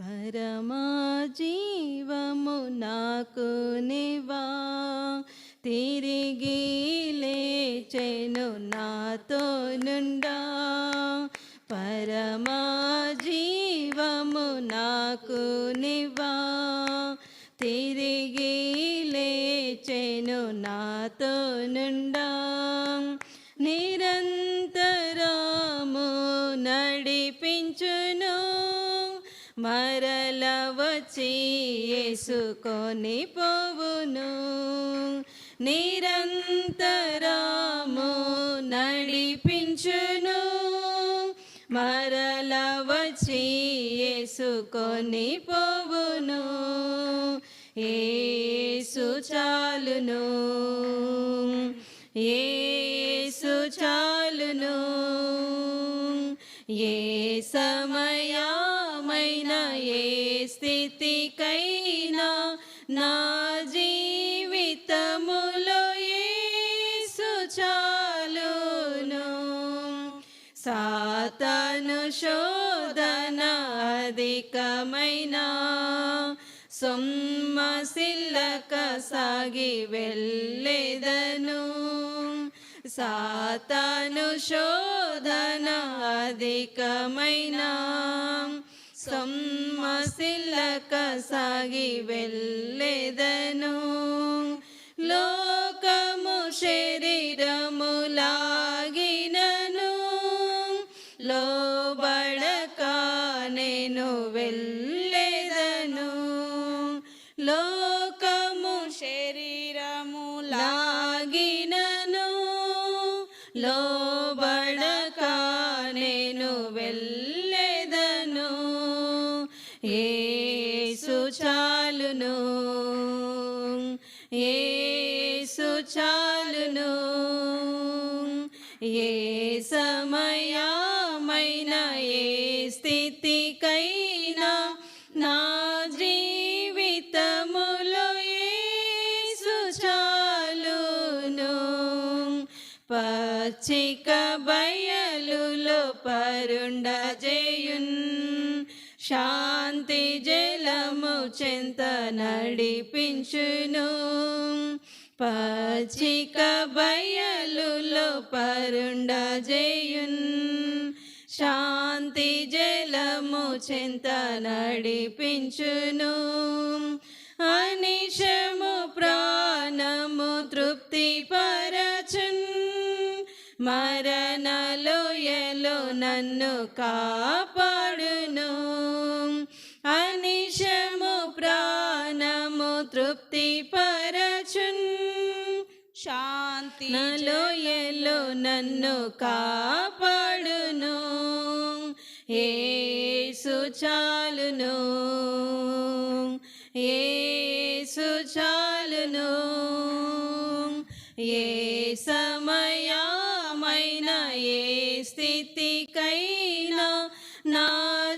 పరమా జీవము నాకు నివా. తిరిగి లేచెను నాతో నుండా. పరమా జీవము నాకు నివా. తిరిగి లేచెను నాతో నుండా. నిరంతరము నడిపించు మరల వచ్చి యేసుకొని పోవును. నిరంతరము నడిపించును. మరల వచ్చి యేసుకొని పోవును. ఏసు చాలును. ఏసు చాలును. ఏ సమయా స్థితికైనా నా జీవితములో ఏసు చాలును. సాతను శోధన అధికమైన సొమ్మసిల్లక సాగి వెళ్ళేదను. సాతను శోధన అధికమైన సొమ్మసిల్లక సాగి వెళ్ళేదను లోకము శరీరములాగినను లోబడక నేను వెళ్ళేదను లోకము శరీరములాగినను లోబడక నేను వెళ్ళ చాలును. ఏ సమయమైన ఏ స్థితికైనా నా జీవితములో ఏసు చాలును. పచ్చిక బయలులో పరుండజేయున్ శాంతి జలము చెంత నడిపించును. పచ్చిక బయలులో పరుండజేయున్ శాంతి జలము చెంత నడిపించును. అనిశము ప్రాణము తృప్తి పరచున్. మరణలోయలో నన్ను కాపాడును. అనిశము ప్రాణము తృప్తి ప నలోయలో నన్ను కాపాడును. ఏసు చాలును. ఏసు చాలును. ఏ సమయమైన ఏ స్థితికైనా నా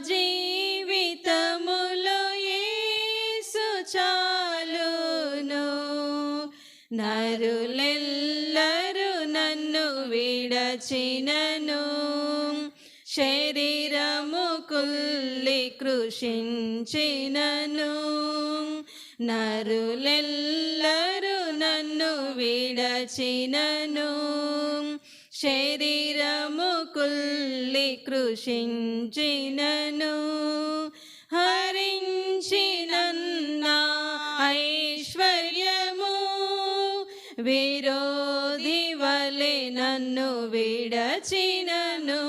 జీవితములో ఏసు చాలును. నరులెల్లరు విడచినను శరీరము కుల్లి కృషించినను. నరులెల్లరూ నన్ను విడచినను. శరీరము కుల్లి కృషించినను. హరించినన్నా ఐశ్వర్యము విరోధి నన్ను విడచినను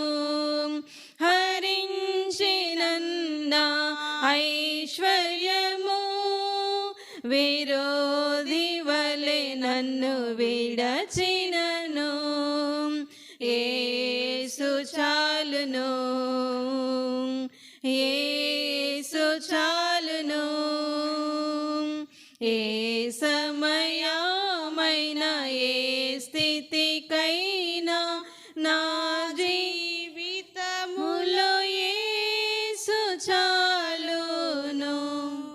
హరించినన్నా ఐశ్వర్యము విరోధి వలె నన్ను విడచినను ఏసు చాలును ఏసు చాలును ఏ సమయ